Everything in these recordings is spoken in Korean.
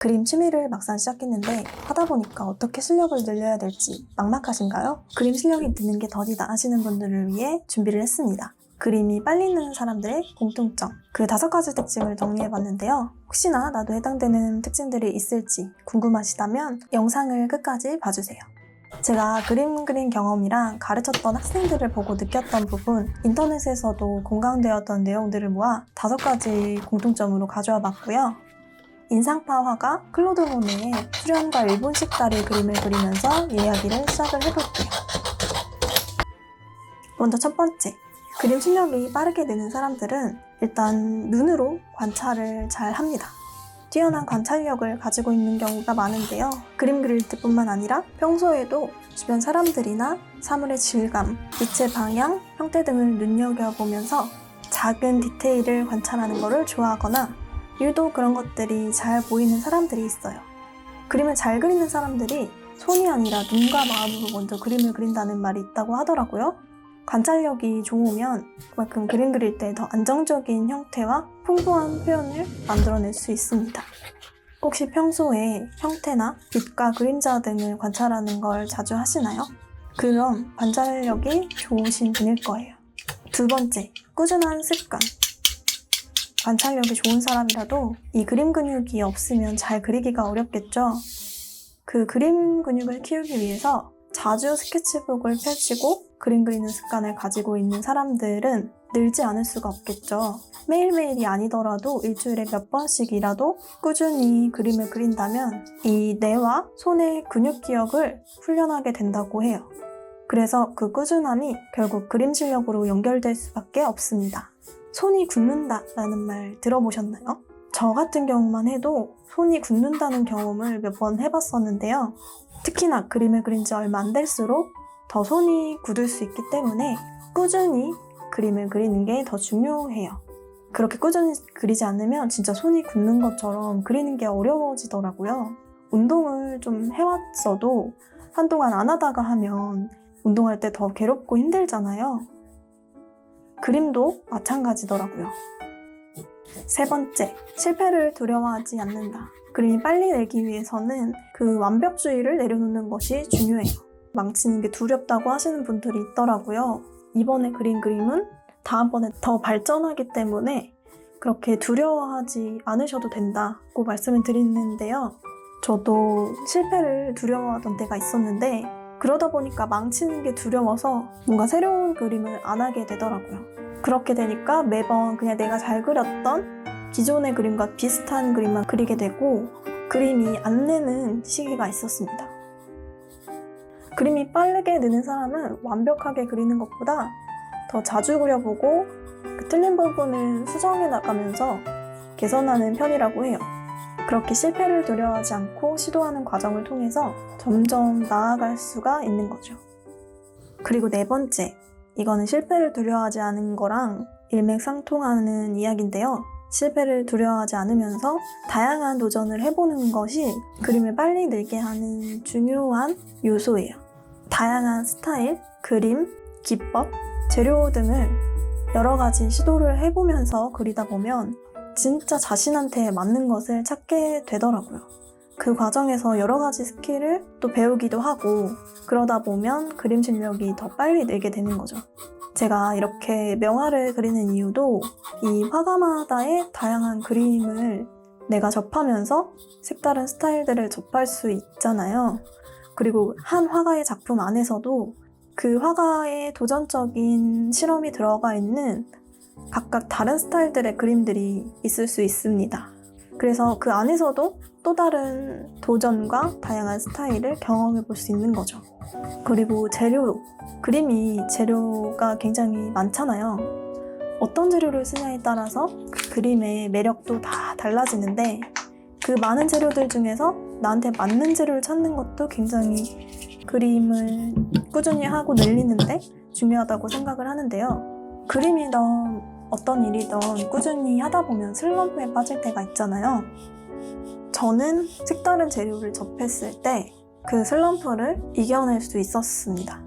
그림 취미를 막상 시작했는데 하다 보니까 어떻게 실력을 늘려야 될지 막막하신가요? 그림 실력이 느는 게 더디다 하시는 분들을 위해 준비를 했습니다. 그림이 빨리 느는 사람들의 공통점 그 다섯 가지 특징을 정리해봤는데요. 혹시나 나도 해당되는 특징들이 있을지 궁금하시다면 영상을 끝까지 봐주세요. 제가 그림 그린 경험이랑 가르쳤던 학생들을 보고 느꼈던 부분, 인터넷에서도 공감되었던 내용들을 모아 다섯 가지 공통점으로 가져와 봤고요. 인상파 화가 클로드 모네의 수련과 일본 식 다리 그림을 그리면서 이야기를 시작을 해볼게요. 먼저 첫 번째, 그림 실력이 빠르게 느는 사람들은 일단 눈으로 관찰을 잘 합니다. 뛰어난 관찰력을 가지고 있는 경우가 많은데요. 그림 그릴 때뿐만 아니라 평소에도 주변 사람들이나 사물의 질감, 빛의 방향, 형태 등을 눈여겨보면서 작은 디테일을 관찰하는 것을 좋아하거나 유독 그런 것들이 잘 보이는 사람들이 있어요. 그림을 잘 그리는 사람들이 손이 아니라 눈과 마음으로 먼저 그림을 그린다는 말이 있다고 하더라고요. 관찰력이 좋으면 그만큼 그림 그릴 때 더 안정적인 형태와 풍부한 표현을 만들어낼 수 있습니다. 혹시 평소에 형태나 빛과 그림자 등을 관찰하는 걸 자주 하시나요? 그럼 관찰력이 좋으신 분일 거예요. 두 번째, 꾸준한 습관. 관찰력이 좋은 사람이라도 이 그림 근육이 없으면 잘 그리기가 어렵겠죠? 그 그림 근육을 키우기 위해서 자주 스케치북을 펼치고 그림 그리는 습관을 가지고 있는 사람들은 늘지 않을 수가 없겠죠. 매일매일이 아니더라도 일주일에 몇 번씩이라도 꾸준히 그림을 그린다면 이 뇌와 손의 근육 기억을 훈련하게 된다고 해요. 그래서 그 꾸준함이 결국 그림 실력으로 연결될 수밖에 없습니다. 손이 굳는다라는 말 들어보셨나요? 저 같은 경우만 해도 손이 굳는다는 경험을 몇 번 해봤었는데요. 특히나 그림을 그린 지 얼마 안 될수록 더 손이 굳을 수 있기 때문에 꾸준히 그림을 그리는 게 더 중요해요. 그렇게 꾸준히 그리지 않으면 진짜 손이 굳는 것처럼 그리는 게 어려워지더라고요. 운동을 좀 해왔어도 한동안 안 하다가 하면 운동할 때 더 괴롭고 힘들잖아요. 그림도 마찬가지더라고요. 세 번째, 실패를 두려워하지 않는다. 그림이 빨리 내기 위해서는 그 완벽주의를 내려놓는 것이 중요해요. 망치는 게 두렵다고 하시는 분들이 있더라고요. 이번에 그린 그림은 다음번에 더 발전하기 때문에 그렇게 두려워하지 않으셔도 된다고 말씀을 드리는데요. 저도 실패를 두려워하던 때가 있었는데 그러다 보니까 망치는 게 두려워서 뭔가 새로운 그림을 안 하게 되더라고요. 그렇게 되니까 매번 그냥 내가 잘 그렸던 기존의 그림과 비슷한 그림만 그리게 되고 그림이 안 내는 시기가 있었습니다. 그림이 빠르게 느는 사람은 완벽하게 그리는 것보다 더 자주 그려보고 그 틀린 부분을 수정해 나가면서 개선하는 편이라고 해요. 그렇게 실패를 두려워하지 않고 시도하는 과정을 통해서 점점 나아갈 수가 있는 거죠. 그리고 네 번째, 이거는 실패를 두려워하지 않은 거랑 일맥상통하는 이야기인데요. 실패를 두려워하지 않으면서 다양한 도전을 해보는 것이 그림을 빨리 늘게 하는 중요한 요소예요. 다양한 스타일, 그림, 기법, 재료 등을 여러 가지 시도를 해보면서 그리다 보면 진짜 자신한테 맞는 것을 찾게 되더라고요. 그 과정에서 여러 가지 스킬을 또 배우기도 하고 그러다 보면 그림 실력이 더 빨리 늘게 되는 거죠. 제가 이렇게 명화를 그리는 이유도 이 화가마다의 다양한 그림을 내가 접하면서 색다른 스타일들을 접할 수 있잖아요. 그리고 한 화가의 작품 안에서도 그 화가의 도전적인 실험이 들어가 있는 각각 다른 스타일들의 그림들이 있을 수 있습니다. 그래서 그 안에서도 또 다른 도전과 다양한 스타일을 경험해 볼 수 있는 거죠. 그리고 재료, 그림이 재료가 굉장히 많잖아요. 어떤 재료를 쓰냐에 따라서 그 그림의 매력도 다 달라지는데 그 많은 재료들 중에서 나한테 맞는 재료를 찾는 것도 굉장히 그림을 꾸준히 하고 늘리는데 중요하다고 생각을 하는데요. 그림이던 어떤 일이든 꾸준히 하다 보면 슬럼프에 빠질 때가 있잖아요. 저는 색다른 재료를 접했을 때 그 슬럼프를 이겨낼 수 있었습니다.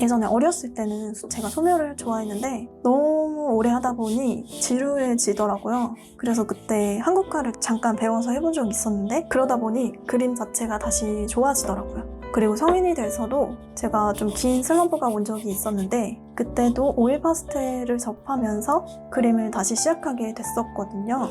예전에 어렸을 때는 제가 소멸을 좋아했는데 너무 오래 하다 보니 지루해지더라고요. 그래서 그때 한국화를 잠깐 배워서 해본 적이 있었는데 그러다 보니 그림 자체가 다시 좋아지더라고요. 그리고 성인이 돼서도 제가 좀 긴 슬럼프가 온 적이 있었는데 그때도 오일 파스텔을 접하면서 그림을 다시 시작하게 됐었거든요.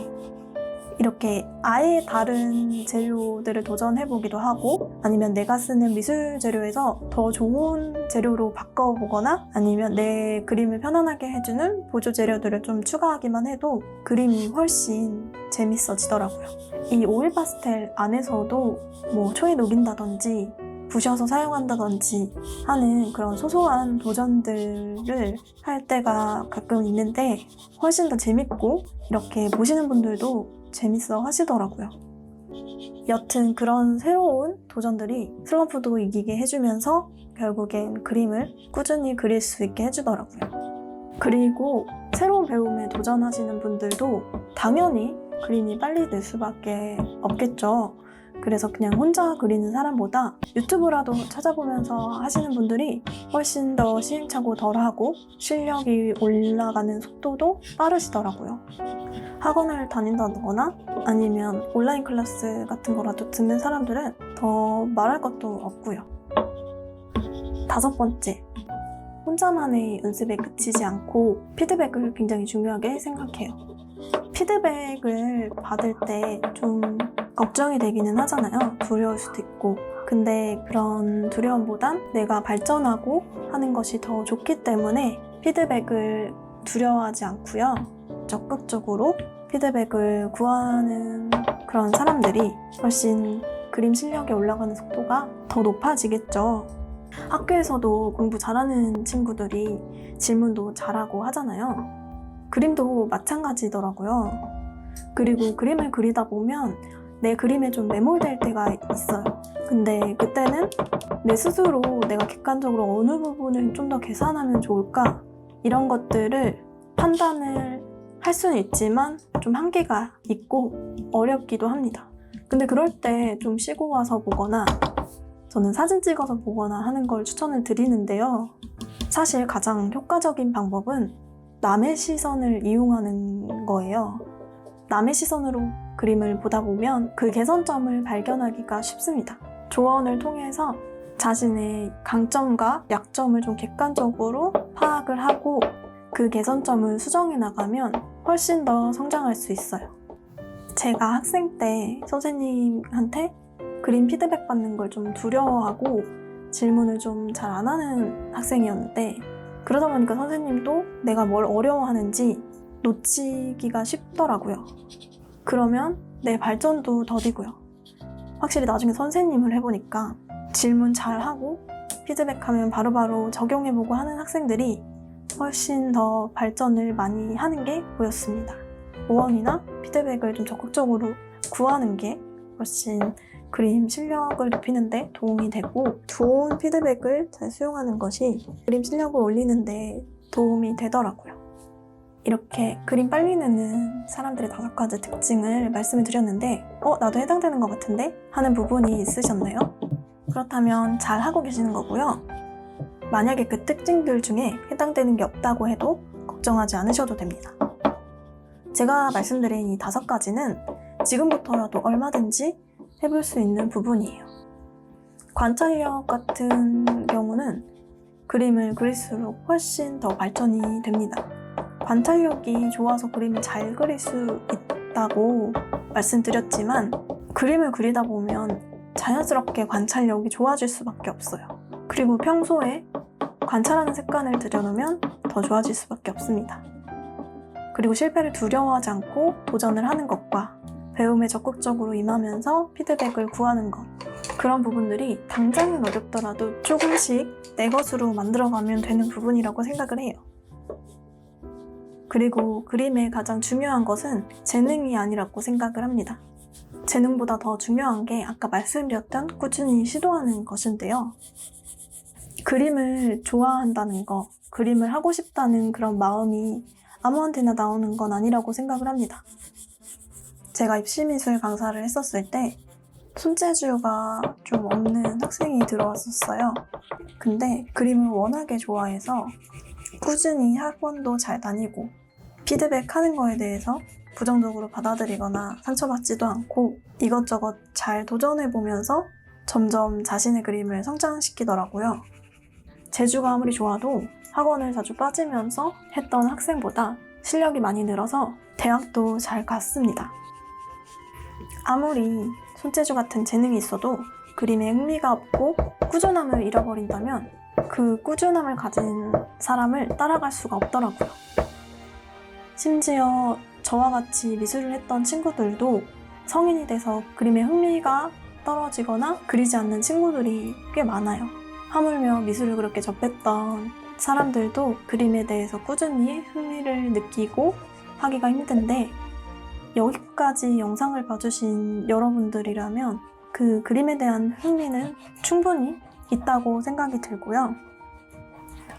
이렇게 아예 다른 재료들을 도전해보기도 하고 아니면 내가 쓰는 미술 재료에서 더 좋은 재료로 바꿔보거나 아니면 내 그림을 편안하게 해주는 보조 재료들을 좀 추가하기만 해도 그림이 훨씬 재밌어지더라고요. 이 오일 파스텔 안에서도 뭐 초에 녹인다든지 부셔서 사용한다든지 하는 그런 소소한 도전들을 할 때가 가끔 있는데 훨씬 더 재밌고 이렇게 보시는 분들도 재밌어 하시더라고요. 여튼 그런 새로운 도전들이 슬럼프도 이기게 해주면서 결국엔 그림을 꾸준히 그릴 수 있게 해주더라고요. 그리고 새로운 배움에 도전하시는 분들도 당연히 그림이 빨리 늘 수밖에 없겠죠. 그래서 그냥 혼자 그리는 사람보다 유튜브라도 찾아보면서 하시는 분들이 훨씬 더 시행착오 덜하고 실력이 올라가는 속도도 빠르시더라고요. 학원을 다닌다거나 아니면 온라인 클래스 같은 거라도 듣는 사람들은 더 말할 것도 없고요. 다섯 번째, 혼자만의 연습에 그치지 않고 피드백을 굉장히 중요하게 생각해요. 피드백을 받을 때좀 걱정이 되기는 하잖아요. 두려울 수도 있고. 근데 그런 두려움보단 내가 발전하고 하는 것이 더 좋기 때문에 피드백을 두려워하지 않고요. 적극적으로 피드백을 구하는 그런 사람들이 훨씬 그림 실력이 올라가는 속도가 더 높아지겠죠. 학교에서도 공부 잘하는 친구들이 질문도 잘하고 하잖아요. 그림도 마찬가지더라고요. 그리고 그림을 그리다 보면 내 그림에 좀 매몰될 때가 있어요. 근데 그때는 내 스스로 내가 객관적으로 어느 부분을 좀 더 계산하면 좋을까? 이런 것들을 판단을 할 수는 있지만 좀 한계가 있고 어렵기도 합니다. 근데 그럴 때 좀 쉬고 와서 보거나 저는 사진 찍어서 보거나 하는 걸 추천을 드리는데요. 사실 가장 효과적인 방법은 남의 시선을 이용하는 거예요. 남의 시선으로 그림을 보다 보면 그 개선점을 발견하기가 쉽습니다. 조언을 통해서 자신의 강점과 약점을 좀 객관적으로 파악을 하고 그 개선점을 수정해 나가면 훨씬 더 성장할 수 있어요. 제가 학생 때 선생님한테 그림 피드백 받는 걸 좀 두려워하고 질문을 좀 잘 안 하는 학생이었는데 그러다 보니까 선생님도 내가 뭘 어려워하는지 놓치기가 쉽더라고요. 그러면 내 발전도 더디고요. 확실히 나중에 선생님을 해보니까 질문 잘 하고 피드백하면 바로바로 적용해보고 하는 학생들이 훨씬 더 발전을 많이 하는 게 보였습니다. 모험이나 피드백을 좀 적극적으로 구하는 게 훨씬 그림 실력을 높이는데 도움이 되고 좋은 피드백을 잘 수용하는 것이 그림 실력을 올리는데 도움이 되더라고요. 이렇게 그림 빨리 내는 사람들의 다섯 가지 특징을 말씀을 드렸는데 어? 나도 해당되는 것 같은데? 하는 부분이 있으셨나요? 그렇다면 잘 하고 계시는 거고요. 만약에 그 특징들 중에 해당되는 게 없다고 해도 걱정하지 않으셔도 됩니다. 제가 말씀드린 이 다섯 가지는 지금부터라도 얼마든지 해볼 수 있는 부분이에요. 관찰력 같은 경우는 그림을 그릴수록 훨씬 더 발전이 됩니다. 관찰력이 좋아서 그림을 잘 그릴 수 있다고 말씀드렸지만 그림을 그리다 보면 자연스럽게 관찰력이 좋아질 수밖에 없어요. 그리고 평소에 관찰하는 습관을 들여놓으면 더 좋아질 수밖에 없습니다. 그리고 실패를 두려워하지 않고 도전을 하는 것과 배움에 적극적으로 임하면서 피드백을 구하는 것. 그런 부분들이 당장은 어렵더라도 조금씩 내 것으로 만들어가면 되는 부분이라고 생각을 해요. 그리고 그림의 가장 중요한 것은 재능이 아니라고 생각을 합니다. 재능보다 더 중요한 게 아까 말씀드렸던 꾸준히 시도하는 것인데요. 그림을 좋아한다는 거, 그림을 하고 싶다는 그런 마음이 아무한테나 나오는 건 아니라고 생각을 합니다. 제가 입시미술 강사를 했었을 때 손재주가 좀 없는 학생이 들어왔었어요. 근데 그림을 워낙에 좋아해서 꾸준히 학원도 잘 다니고 피드백하는 거에 대해서 부정적으로 받아들이거나 상처받지도 않고 이것저것 잘 도전해보면서 점점 자신의 그림을 성장시키더라고요. 재주가 아무리 좋아도 학원을 자주 빠지면서 했던 학생보다 실력이 많이 늘어서 대학도 잘 갔습니다. 아무리 손재주 같은 재능이 있어도 그림에 흥미가 없고 꾸준함을 잃어버린다면 그 꾸준함을 가진 사람을 따라갈 수가 없더라고요. 심지어 저와 같이 미술을 했던 친구들도 성인이 돼서 그림에 흥미가 떨어지거나 그리지 않는 친구들이 꽤 많아요. 하물며 미술을 그렇게 접했던 사람들도 그림에 대해서 꾸준히 흥미를 느끼고 하기가 힘든데 여기까지 영상을 봐주신 여러분들이라면 그 그림에 대한 흥미는 충분히 있다고 생각이 들고요.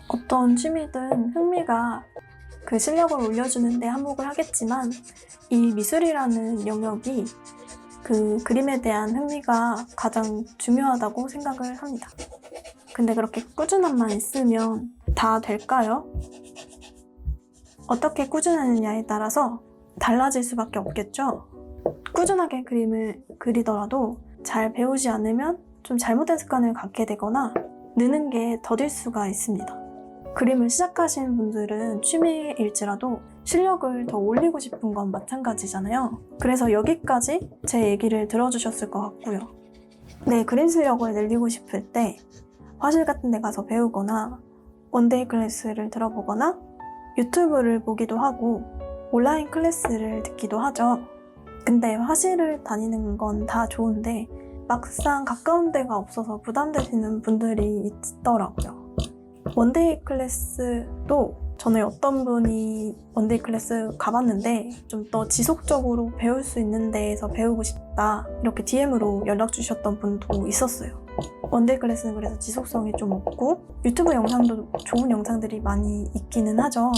어떤 취미든 흥미가 그 실력을 올려주는데 한몫을 하겠지만 이 미술이라는 영역이 그 그림에 대한 흥미가 가장 중요하다고 생각을 합니다. 근데 그렇게 꾸준함만 있으면 다 될까요? 어떻게 꾸준하느냐에 따라서 달라질 수밖에 없겠죠? 꾸준하게 그림을 그리더라도 잘 배우지 않으면 좀 잘못된 습관을 갖게 되거나 느는 게 더딜 수가 있습니다. 그림을 시작하신 분들은 취미일지라도 실력을 더 올리고 싶은 건 마찬가지잖아요. 그래서 여기까지 제 얘기를 들어주셨을 것 같고요. 네, 그림 실력을 늘리고 싶을 때 화실 같은 데 가서 배우거나 원데이 클래스를 들어보거나 유튜브를 보기도 하고 온라인 클래스를 듣기도 하죠. 근데 화실을 다니는 건 다 좋은데 막상 가까운 데가 없어서 부담되시는 분들이 있더라고요. 원데이 클래스도 전에 어떤 분이 원데이 클래스 가봤는데 좀 더 지속적으로 배울 수 있는 데에서 배우고 싶다 이렇게 DM으로 연락 주셨던 분도 있었어요. 원데이 클래스는 그래서 지속성이 좀 없고 유튜브 영상도 좋은 영상들이 많이 있기는 하죠.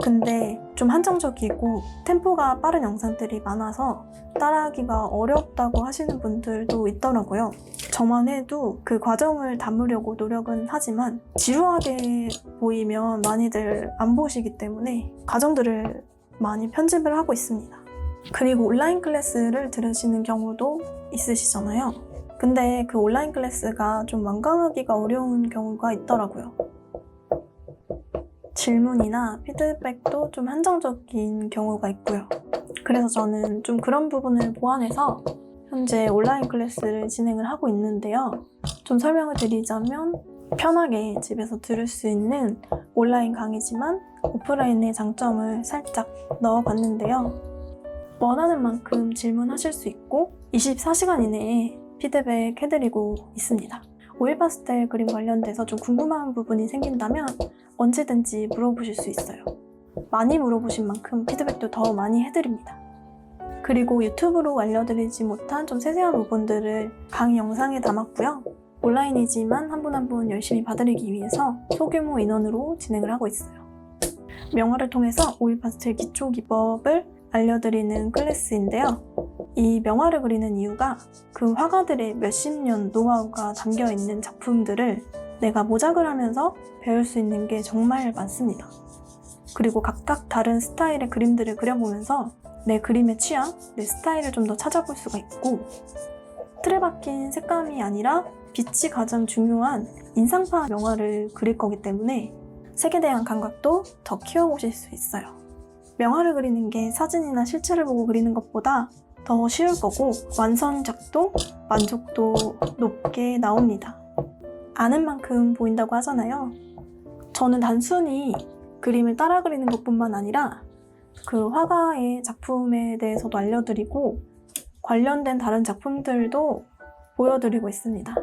근데 좀 한정적이고 템포가 빠른 영상들이 많아서 따라하기가 어렵다고 하시는 분들도 있더라고요. 저만 해도 그 과정을 담으려고 노력은 하지만 지루하게 보이면 많이들 안 보시기 때문에 과정들을 많이 편집을 하고 있습니다. 그리고 온라인 클래스를 들으시는 경우도 있으시잖아요. 근데 그 온라인 클래스가 좀 완강하기가 어려운 경우가 있더라고요. 질문이나 피드백도 좀 한정적인 경우가 있고요. 그래서 저는 좀 그런 부분을 보완해서 현재 온라인 클래스를 진행을 하고 있는데요. 좀 설명을 드리자면 편하게 집에서 들을 수 있는 온라인 강의지만 오프라인의 장점을 살짝 넣어봤는데요. 원하는 만큼 질문하실 수 있고 24시간 이내에 피드백 해드리고 있습니다. 오일 파스텔 그림 관련돼서 좀 궁금한 부분이 생긴다면 언제든지 물어보실 수 있어요. 많이 물어보신 만큼 피드백도 더 많이 해드립니다. 그리고 유튜브로 알려드리지 못한 좀 세세한 부분들을 강의 영상에 담았고요. 온라인이지만 한분 한 분 열심히 봐드리기 위해서 소규모 인원으로 진행을 하고 있어요. 명화를 통해서 오일 파스텔 기초 기법을 알려드리는 클래스인데요. 이 명화를 그리는 이유가 그 화가들의 몇십 년 노하우가 담겨 있는 작품들을 내가 모작을 하면서 배울 수 있는 게 정말 많습니다. 그리고 각각 다른 스타일의 그림들을 그려보면서 내 그림의 취향, 내 스타일을 좀 더 찾아볼 수가 있고 틀에 박힌 색감이 아니라 빛이 가장 중요한 인상파 명화를 그릴 거기 때문에 색에 대한 감각도 더 키워보실 수 있어요. 명화를 그리는 게 사진이나 실체를 보고 그리는 것보다 더 쉬울 거고 완성작도 만족도 높게 나옵니다. 아는 만큼 보인다고 하잖아요. 저는 단순히 그림을 따라 그리는 것뿐만 아니라 그 화가의 작품에 대해서도 알려드리고 관련된 다른 작품들도 보여드리고 있습니다.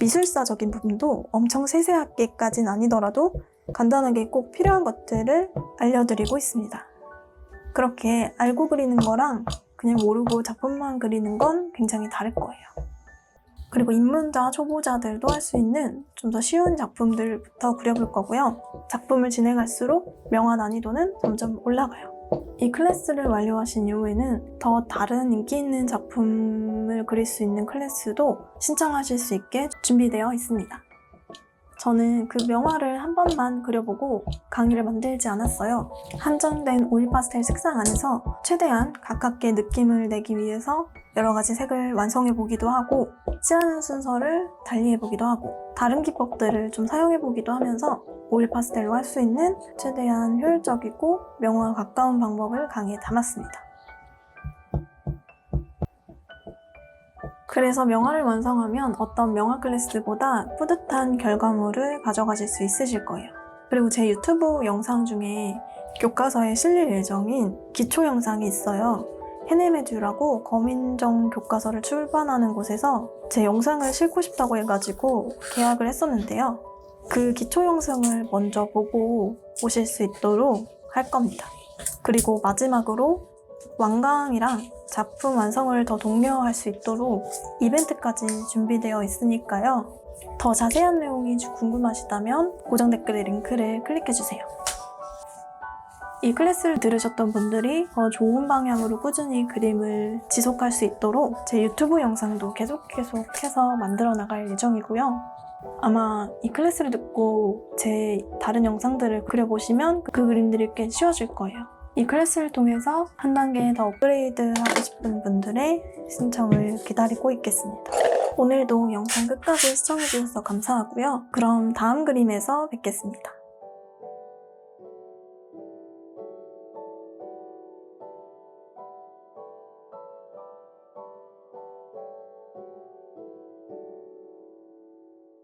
미술사적인 부분도 엄청 세세하게까진 아니더라도 간단하게 꼭 필요한 것들을 알려드리고 있습니다. 그렇게 알고 그리는 거랑 그냥 모르고 작품만 그리는 건 굉장히 다를 거예요. 그리고 입문자, 초보자들도 할 수 있는 좀 더 쉬운 작품들부터 그려볼 거고요. 작품을 진행할수록 명화 난이도는 점점 올라가요. 이 클래스를 완료하신 이후에는 더 다른 인기 있는 작품을 그릴 수 있는 클래스도 신청하실 수 있게 준비되어 있습니다. 저는 그 명화를 한 번만 그려보고 강의를 만들지 않았어요. 한정된 오일 파스텔 색상 안에서 최대한 가깝게 느낌을 내기 위해서 여러 가지 색을 완성해 보기도 하고 칠하는 순서를 달리 해 보기도 하고 다른 기법들을 좀 사용해 보기도 하면서 오일 파스텔로 할 수 있는 최대한 효율적이고 명화와 가까운 방법을 강의에 담았습니다. 그래서 명화를 완성하면 어떤 명화 클래스보다 뿌듯한 결과물을 가져가실 수 있으실 거예요. 그리고 제 유튜브 영상 중에 교과서에 실릴 예정인 기초 영상이 있어요. 해내메듀라고 거민정 교과서를 출판하는 곳에서 제 영상을 싣고 싶다고 해가지고 계약을 했었는데요. 그 기초 영상을 먼저 보고 오실 수 있도록 할 겁니다. 그리고 마지막으로 완강이랑 작품 완성을 더 독려할 수 있도록 이벤트까지 준비되어 있으니까요. 더 자세한 내용이 궁금하시다면 고정 댓글의 링크를 클릭해주세요. 이 클래스를 들으셨던 분들이 더 좋은 방향으로 꾸준히 그림을 지속할 수 있도록 제 유튜브 영상도 계속 계속해서 만들어 나갈 예정이고요. 아마 이 클래스를 듣고 제 다른 영상들을 그려보시면 그 그림들이 꽤 쉬워질 거예요. 이 클래스를 통해서 한 단계 더 업그레이드 하고 싶은 분들의 신청을 기다리고 있겠습니다. 오늘도 영상 끝까지 시청해주셔서 감사하고요. 그럼 다음 그림에서 뵙겠습니다.